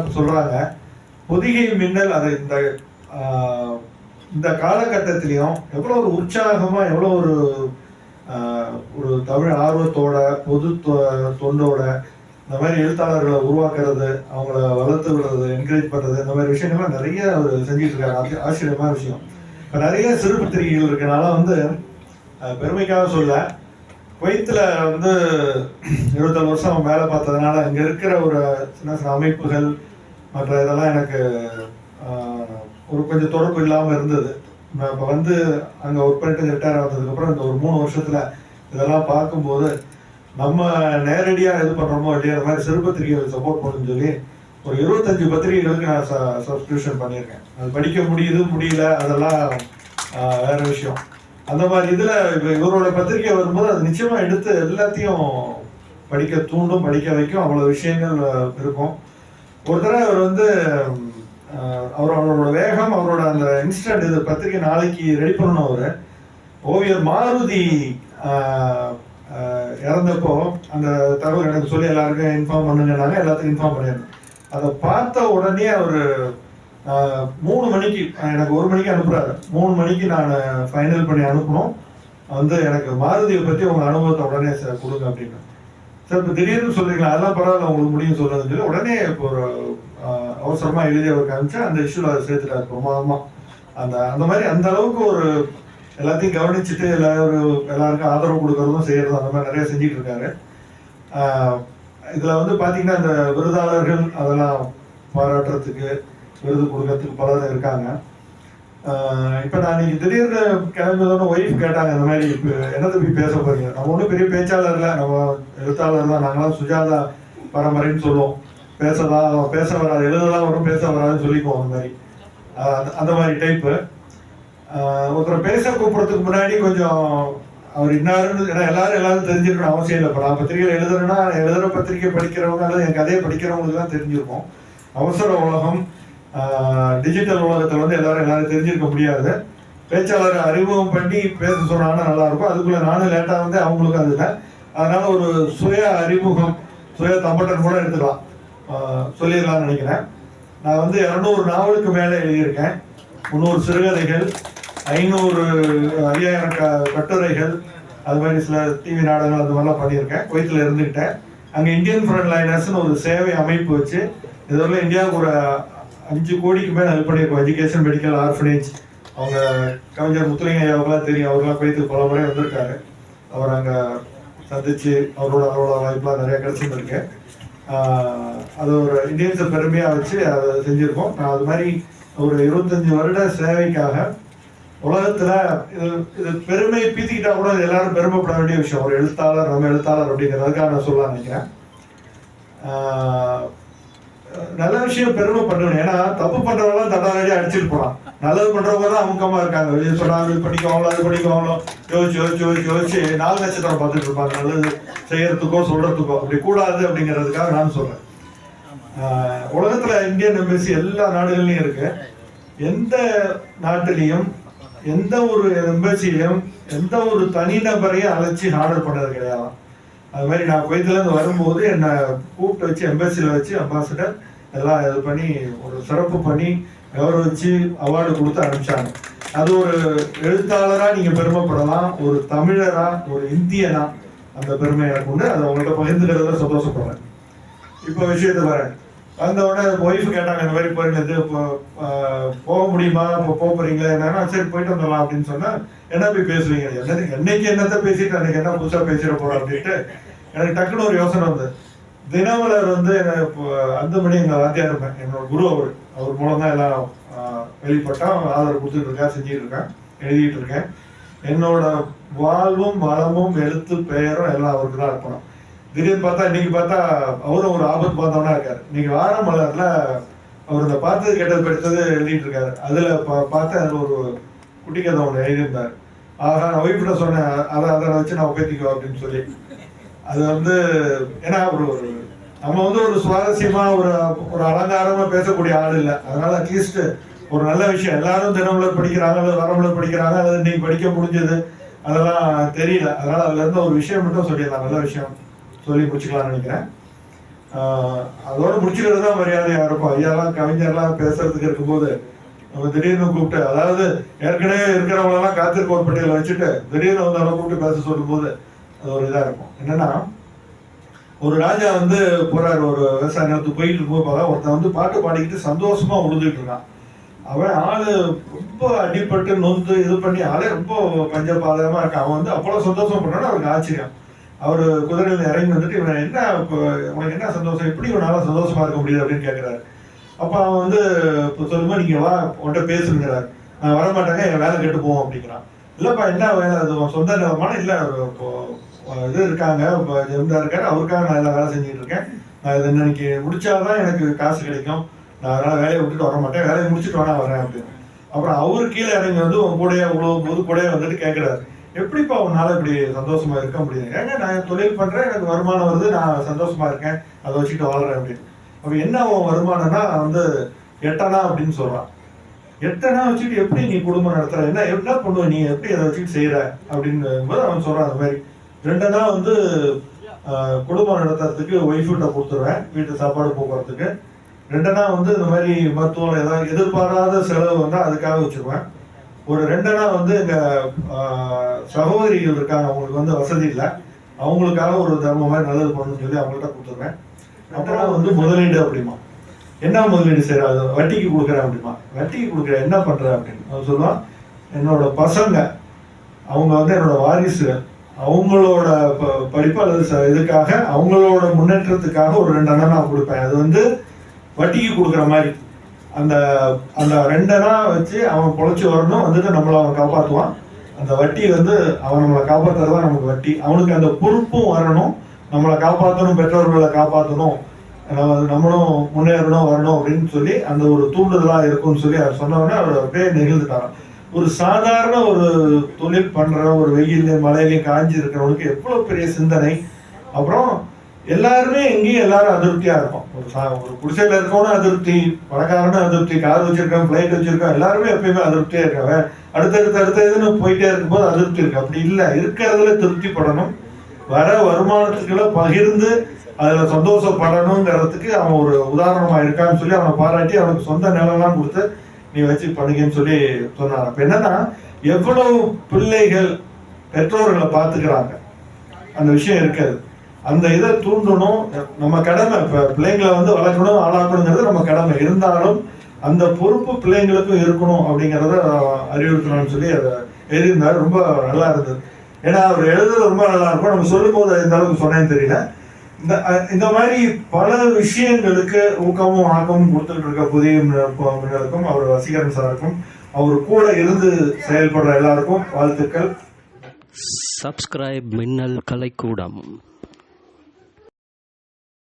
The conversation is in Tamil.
எல்லாம் சொல்றாங்க. பொதிகை மின்னல் அது இந்த இந்த காலகட்டத்திலையும் எவ்வளோ ஒரு உற்சாகமாக எவ்வளோ ஒரு ஒரு தமிழ் ஆர்வத்தோட பொது தொ- தொண்டோட இந்த மாதிரி எழுத்தாளர்களை உருவாக்குறது அவங்கள வளர்த்து விடுறது என்கரேஜ் பண்ணுறது இந்த மாதிரி விஷயங்கள்லாம் நிறைய அவர் செஞ்சுட்டு இருக்காரு. ஆச்சரியமான விஷயம். இப்போ நிறைய சிறு பத்திரிகைகள் இருக்கனால வந்து பெருமைக்காக சொல்ல குவைத்தில் வந்து இருபத்தேழு வருஷம் வேலை பார்த்ததுனால அங்கே இருக்கிற ஒரு சின்ன சின்ன அமைப்புகள் மற்ற இதெல்லாம் எனக்கு ஒரு கொஞ்சம் தொடர்பு இல்லாமல் இருந்தது. நான் இப்போ வந்து அங்கே ஒர்க் பண்ணிட்டு ரிட்டையர் ஆனதுக்கப்புறம் இந்த ஒரு மூணு வருஷத்தில் இதெல்லாம் பார்க்கும்போது நம்ம நேரடியாக இது பண்ணுறோமோ இல்லையா மாதிரி சிறு பத்திரிகைகள் சப்போர்ட் பண்ணுன்னு சொல்லி ஒரு இருபத்தஞ்சு பத்திரிகைகளுக்கு நான் ச சப்ஸ்கிரிப்ஷன் பண்ணியிருக்கேன். அது படிக்க முடியுது முடியல அதெல்லாம் வேற விஷயம். அந்த மாதிரி இதில் இப்போ இவரோட பத்திரிகை வரும்போது அது நிச்சயமாக எடுத்து எல்லாத்தையும் படிக்க தூண்டும் படிக்க வைக்கும். அவ்வளோ விஷயங்கள் இருக்கும். ஒரு தடவை அவர் வந்து அவர் அவரோட வேகம் அவரோட அந்த இன்ஸ்டன்ட் இது பத்திரிகை நாளைக்கு ரெடி பண்ணணும் அவர். ஓவியர் மாருதி இறந்தப்போ அந்த தகவல் எனக்கு சொல்லி எல்லாருக்கும் இன்ஃபார்ம் பண்ணுங்கனாங்க எல்லாத்துக்கும் இன்ஃபார்ம் பண்ணியிருந்தேன். அதை பார்த்த உடனே அவர் மூணு மணிக்கு எனக்கு ஒரு மணிக்கு அனுப்புறாரு. மூணு மணிக்கு நான் ஃபைனல் பண்ணி அனுப்பணும். வந்து எனக்கு மாருதியை பற்றி உங்க அனுபவத்தை உடனே கொடுங்க அப்படின்னு. சார் இப்போ திடீர்னு சொல்றீங்களா? அதெல்லாம் பரவாயில்ல உங்களுக்கு முடியும் சொல்றதுன்னு சொல்லி உடனே இப்போ ஒரு அவசரமா எழுதி அவர் அனுப்பிச்சு அந்த இஷ்யூல அதை சேர்த்துட்டாரு. பிரமாதமா அந்த அந்த மாதிரி அந்த அளவுக்கு ஒரு எல்லாத்தையும் கவனிச்சுட்டு எல்லாரும் எல்லாருக்கும் ஆதரவு கொடுக்கறதும் செய்யறதும் அந்த மாதிரி நிறைய செஞ்சுட்டு இருக்காரு இதுல வந்து பாத்தீங்கன்னா இந்த விருதாளர்கள் அதெல்லாம் பாராட்டுறதுக்கு விருது கொடுக்கறதுக்கு பலர் இருக்காங்க. இப்போ நான் இன்னைக்கு திடீர்னு கிளம்பினோட ஒய்ஃப் கேட்டாங்க இந்த மாதிரி இப்போ என்ன தம்பி பேச போகிறீங்க நம்ம ஒன்றும் பெரிய பேச்சாளர் இல்லை நம்ம எழுத்தாளர் தான் நாங்களாம் சுஜாதா பரம்பரைன்னு சொல்லுவோம். பேசலாம் பேச வராது எழுதலாம் வரும் பேச வராதுன்னு சொல்லிக்குவோம் அந்த மாதிரி. அந்த- மாதிரி டைப்பு ஒருத்தர் பேச கூப்பிட்றதுக்கு முன்னாடி கொஞ்சம் அவர் இன்னாருன்னு ஏன்னா எல்லாரும் எல்லாரும் தெரிஞ்சிருக்கணும் அவசியம் இல்லை. இப்போ நான் பத்திரிகை எழுதுறேன்னா எழுதுகிற பத்திரிகை படிக்கிறவங்க அல்லது என் கதையை படிக்கிறவங்களுக்கு தான் தெரிஞ்சிருக்கும். அவசர உலகம் டிஜிட்டல் உலகத்தில் வந்து எல்லாரும் எல்லாரும் தெரிஞ்சிருக்க முடியாது. பேச்சாளரை அறிமுகம் பண்ணி பேச சொன்னாங்கன்னா நல்லாயிருக்கும். அதுக்குள்ளே நானும் லேட்டாக வந்து அவங்களுக்கும் அது அதனால் ஒரு சுய அறிமுகம் சுய தம்பட்டன் கூட எடுத்துக்கலாம். சொல்லிடலாம்னு நினைக்கிறேன். நான் வந்து இரநூறு நாவலுக்கு மேலே எழுதியிருக்கேன். முந்நூறு சிறுகதைகள் ஐநூறு ஐயாயிரம் க கட்டுரைகள் அது மாதிரி சில டிவி நாடகங்கள் அது மாதிரிலாம் பண்ணியிருக்கேன். குவைத்தில் இருந்துக்கிட்டேன் அங்கே இந்தியன் ஃப்ரண்ட் லைனர்ஸ்னு ஒரு சேவை அமைப்பு வச்சு இதுவரை இந்தியாவுக்கு ஒரு அஞ்சு கோடிக்கு மேலே ஹெல்ப் பண்ணியிருக்கோம். எஜுகேஷன் மெடிக்கல் ஆர்ஃபனேஜ் அவங்க கவிஞர் முத்துலிங்க ஐயாவுக்கெல்லாம் தெரியும். அவர்களாம் போயிட்டு பல முறை வந்திருக்காரு. அவர் அங்கே சந்திச்சு அவரோட அவரோட வாய்ப்புலாம் நிறைய கிடைச்சிருந்துருக்கு. அது ஒரு இந்தியன்ஸை பெருமையாக வச்சு அதை செஞ்சுருக்கோம். நான் அது மாதிரி ஒரு இருபத்தஞ்சி வருட சேவைக்காக உலகத்தில் இது இது பெருமை பீத்திக்கிட்டா கூட இது எல்லாரும் பெருமைப்பட வேண்டிய விஷயம். ஒரு எழுத்தாளர் நம்ம எழுத்தாளர் அப்படிங்கிறதுக்காக நான் சொல்ல நினைக்கிறேன். நல்ல விஷயம் பெருமை பண்ணணும். ஏன்னா தப்பு பண்றவங்களாம் தட்டாரடியா அடிச்சுட்டு போறான் நல்லது பண்றவங்க தான் அமுக்கமா இருக்காங்க. வெளியே சொன்னாங்க இது பண்ணிக்கோங்களோ அது பண்ணிக்கோங்களோ. யோசிச்சு யோசிச்சு யோசிச்சு யோசிச்சு நாலு நட்சத்திரம் பார்த்துட்டு இருப்பாங்க. நல்லது செய்யறதுக்கோ சொல்றதுக்கோ. அப்படி கூடாது அப்படிங்கிறதுக்காக நான் சொல்றேன். உலகத்துல இந்தியன் எம்பசி எல்லா நாடுகள்லயும் இருக்கு. எந்த நாட்டிலையும் எந்த ஒரு எம்பசிலையும் எந்த ஒரு தனிநபரையும் அழைச்சி ஆர்டர் பண்ணது கிடையாது. அது மாதிரி நான் குவைத்துல இருந்து வரும்போது என்னை கூப்பிட்டு வச்சு எம்பசியில் வச்சு அம்பாசிடர் எல்லாம் இது பண்ணி ஒரு சிறப்பு பண்ணி கௌரவிச்சு அவார்டு கொடுத்து அனுப்பிச்சாங்க. அது ஒரு எழுத்தாளராக நீங்கள் பெருமைப்படலாம் ஒரு தமிழராக ஒரு இந்தியனா அந்த பெருமை எனக்கு உண்டு. அதை உங்கள்கிட்ட பகிர்ந்துக்கிறத சந்தோஷப்படுறேன். இப்போ விஷயத்தை வரேன் வந்த உடனே ஒய்ஃப் கேட்டாங்க இந்த மாதிரி போயிருந்தது இப்போ போக முடியுமா? இப்போ போக போறீங்களா? என்னன்னா சரி போயிட்டு வந்துடலாம் அப்படின்னு சொன்னா என்ன போய் பேசுவீங்க? என்ன என்னைக்கு என்னத்த பேசிட்டு அன்னைக்கு என்ன புதுசாக பேசிட போறோம்? அப்படின்ட்டு எனக்கு டக்குன்னு ஒரு யோசனை வந்தது. தினமலர் வந்து இப்போ அந்த மணி எங்க வாத்தியார் இருப்பேன் என்னோட குரு அவர். அவர் மூலம் தான் எல்லாம் வெளிப்பட்டான் ஆதரவு கொடுத்துட்டு இருக்கேன் செஞ்சுட்டு இருக்கேன் எழுதிட்டு இருக்கேன். என்னோட வாழ்வும் வளமும் எழுத்து பெயரும் எல்லாம் அவருக்கு தான் அர்ப்பணம். திடீர்னு பார்த்தா இன்னைக்கு பார்த்தா அவரும் ஒரு ஆபத்து பார்த்தவனா இருக்காரு. இன்னைக்கு வார மலர்ல அவர் இந்த பார்த்தது கேட்டது படித்தது எழுதிட்டு இருக்காரு. அதுல பா- பார்த்து அதுல ஒரு குட்டி கதை ஒன்று எழுதியிருந்தார். ஆஹா நான் ஒய்ஃப்ட சொன்னேன் அதை அதை வச்சு நான் பேத்திக்குவோம் அப்படின்னு சொல்லி. அது வந்து ஏன்னா அவர் ஒரு நம்ம வந்து ஒரு சுவாரஸ்யமா ஒரு ஒரு அலங்காரமா பேசக்கூடிய ஆள் இல்லை. அதனால அட்லீஸ்ட் ஒரு நல்ல விஷயம். எல்லாரும் தினமலர் படிக்கிறாங்க அல்லது வரமலர் படிக்கிறாங்க அல்லது இன்னைக்கு படிக்க முடிஞ்சது அதெல்லாம் தெரியல. அதனால அதுல இருந்து ஒரு விஷயம் மட்டும் சொல்லிடலாம். நல்ல விஷயம் சொல்லி முடிச்சுக்கலாம்னு நினைக்கிறேன். அதோட முடிச்சுக்கிறது தான் மரியாதையா இருக்கும். ஐயாலாம் கவிஞர்லாம் பேசுறதுக்கு இருக்கும்போது நம்ம திடீர்னு கூப்பிட்டு அதாவது ஏற்கனவே இருக்கிறவங்களெல்லாம் காத்திருக்கோர் பட்டியலில் வச்சுட்டு திடீர்னு வந்து அவரை கூப்பிட்டு பேச சொல்லும்போது அது ஒரு இதாக இருக்கும். என்னன்னா ஒரு ராஜா வந்து போறாரு ஒரு விவசாய நிலத்துக்கு போயிட்டு இருக்கும்போது பார்த்தா ஒருத்தன் வந்து பாட்டு பாடிக்கிட்டு சந்தோஷமா உழுதுட்டு இருக்கான். அவன் ஆளு ரொம்ப அடிபட்டு நொந்து இது பண்ணி ஆளே ரொம்ப பஞ்சபாதகமா இருக்கான். அவன் வந்து அவ்வளவு சந்தோஷம் பண்ணான்னு அவருக்கு ஆச்சரியம். அவர் குதிரையில இறங்கி வந்துட்டு இவன் என்ன இப்போ உனக்கு என்ன சந்தோஷம்? எப்படி இவனால சந்தோஷமா இருக்க முடியுது அப்படின்னு கேட்கிறாரு அப்ப அவன் வந்து இப்போ சொல்லுமா நீங்க வா உன்கிட்ட பேசுங்கிறாரு. நான் வரமாட்டாங்க என் வேலை கெட்டு போவோம் அப்படிங்கிறான். இல்லப்பா என்ன வேலை? அது சொந்த நிலமான இல்ல இப்போ இது இருக்காங்க இப்போ ஜெமிதா இருக்காரு அவருக்காக நான் எல்லாம் வேலை செஞ்சுட்டு இருக்கேன். நான் இதை இன்னைக்கு முடிச்சாதான் எனக்கு காசு கிடைக்கும். நான் அதனால் வேலையை விட்டுட்டு வர மாட்டேன். வேலையை முடிச்சுட்டு வேணா வரேன் அப்படின்னு. அப்புறம் அவரு கீழே இறங்கி வந்து உன் கூடயே உழவும் போது கூடயே வந்துட்டு கேட்குறாரு எப்படிப்பா உன்னால் இப்படி சந்தோஷமா இருக்க முடியுது? ஏங்க நான் தொழில் பண்ணுறேன் எனக்கு வருமானம் வருது நான் சந்தோஷமா இருக்கேன் அதை வச்சுட்டு வாழ்கிறேன் அப்படின்னு. அப்போ என்ன உன் வருமானம்னா வந்து எட்டனா அப்படின்னு சொல்கிறான் எட்டனா வச்சுட்டு எப்படி நீ குடும்பம் நடத்துற? என்ன என்ன பண்ணுவ நீ? எப்படி அதை வச்சுட்டு செய்யற அப்படின்னு போது அவன் சொல்றான் அந்த மாதிரி. ரெண்டனா வந்து குடும்பம் நடத்துறதுக்கு ஒய்ஃப்கிட்ட கொடுத்துருவேன் வீட்டு சாப்பாடு போக்குறதுக்கு ரெண்டனா வந்து இந்த மாதிரி மருத்துவம் ஏதாவது எதிர்பாராத செலவு வந்தால் அதுக்காக வச்சிருவேன். ஒரு ரெண்டுனா வந்து எங்கள் சகோதரிகள் இருக்காங்க அவங்களுக்கு வந்து வசதி இல்லை. அவங்களுக்காக ஒரு தர்மம் மாதிரி நல்லது பண்ணணும்னு சொல்லி அவங்கள்ட்ட கொடுத்துருவேன் அப்புறம் வந்து முதலீடு அப்படிமா. என்ன முதலீடு செய்யற அது வட்டிக்கு கொடுக்குறேன் அப்படிமா. வட்டிக்கு கொடுக்குற என்ன பண்ணுறேன் அப்படின்னு. அவன் சொல்லுவான் என்னோட பசங்க அவங்க வந்து என்னோட வாரிசு அவங்களோட ப- படிப்பு அல்லது ச- இதுக்காக அவங்களோட முன்னேற்றத்துக்காக ஒரு ரெண்டு அண்ணா நான் கொடுப்பேன். அது வந்து வட்டிக்கு கொடுக்குற மாதிரி. அந்த அந்த ரெண்டனா வச்சு அவன் பொழைச்சி வரணும் வந்துட்டு நம்மளை அவன் காப்பாற்றுவான் அந்த வட்டி வந்து அவன் நம்மளை காப்பாத்துறது தான் நமக்கு வட்டி. அவனுக்கு அந்த பொறுப்பும் வரணும். நம்மளை காப்பாற்றணும் பெற்றோர்களை காப்பாற்றணும் நம்ம நம்மளும் முன்னேறணும் வரணும் அப்படின்னு சொல்லி அந்த ஒரு தூண்டுதலாக இருக்கும்னு சொல்லி அவர் சொன்னவொடனே அவர் அப்படியே நெகிழ்ந்துட்டாரான் ஒரு சாதாரண ஒரு தொழில் பண்ணுற ஒரு வெயிலையும் மழையிலையும் காஞ்சி இருக்கிறவனுக்கு எவ்வளோ பெரிய சிந்தனை? அப்புறம் எல்லாருமே எங்கேயும் எல்லாரும் அதிருப்தியாக இருக்கும். ஒரு சா- ஒரு குடிசையில் இருக்கவனும் அதிருப்தி பணக்காரனும் அதிருப்தி கார் வச்சிருக்கான் ஃப்ளைட் வச்சுருக்கோம் எல்லாருமே எப்பயுமே அதிருப்தியாக இருக்காங்க. அடுத்தடுத்து அடுத்த இதுன்னு போயிட்டே இருக்கும்போது அதிருப்தி இருக்கு. அப்படி இல்லை. இருக்கிறதுல திருப்திப்படணும். வர வருமானத்துக்குள்ள பகிர்ந்து அதில் சந்தோஷப்படணுங்கிறதுக்கு அவன் ஒரு உதாரணமாக இருக்கான்னு சொல்லி அவனை பாராட்டி அவனுக்கு சொந்த நிலம்லாம் கொடுத்து நீ வச்சு பண்ணுங்கன்னு சொல்லி சொன்னார் அப்ப என்னன்னா எவ்வளவு பிள்ளைகள் பெற்றோர்களை பார்த்துக்கிறாங்க. அந்த விஷயம் இருக்காது. அந்த இதை தூண்டணும். நம்ம கடமை இப்போ பிள்ளைங்களை வந்து வளர்க்கணும் ஆளாக்கணுங்கிறது நம்ம கடமை. இருந்தாலும் அந்த பொறுப்பு பிள்ளைங்களுக்கும் இருக்கணும் அப்படிங்கிறத அறிவுறுத்தணும்னு சொல்லி அதை எழுதியிருந்தார். ரொம்ப நல்லா இருந்தது. ஏன்னா அவர் எழுதுறது ரொம்ப நல்லா இருக்கும். நம்ம சொல்லும் போது எந்த அளவுக்கு சொன்னேன்னு தெரியல. இந்த இந்த மாதிரி பல விஷயங்களுக்கு ஊக்கமும் ஆக்கமும் கொடுத்துட்டு இருக்க புதிய மின்னலுக்கும் அவர் வசீகரன் சாருக்கும் அவர் கூட இருந்து செயல்படுற எல்லாருக்கும் வாழ்த்துக்கள். சப்ஸ்கிரைப் மின்னல் கலைக்கூடம்.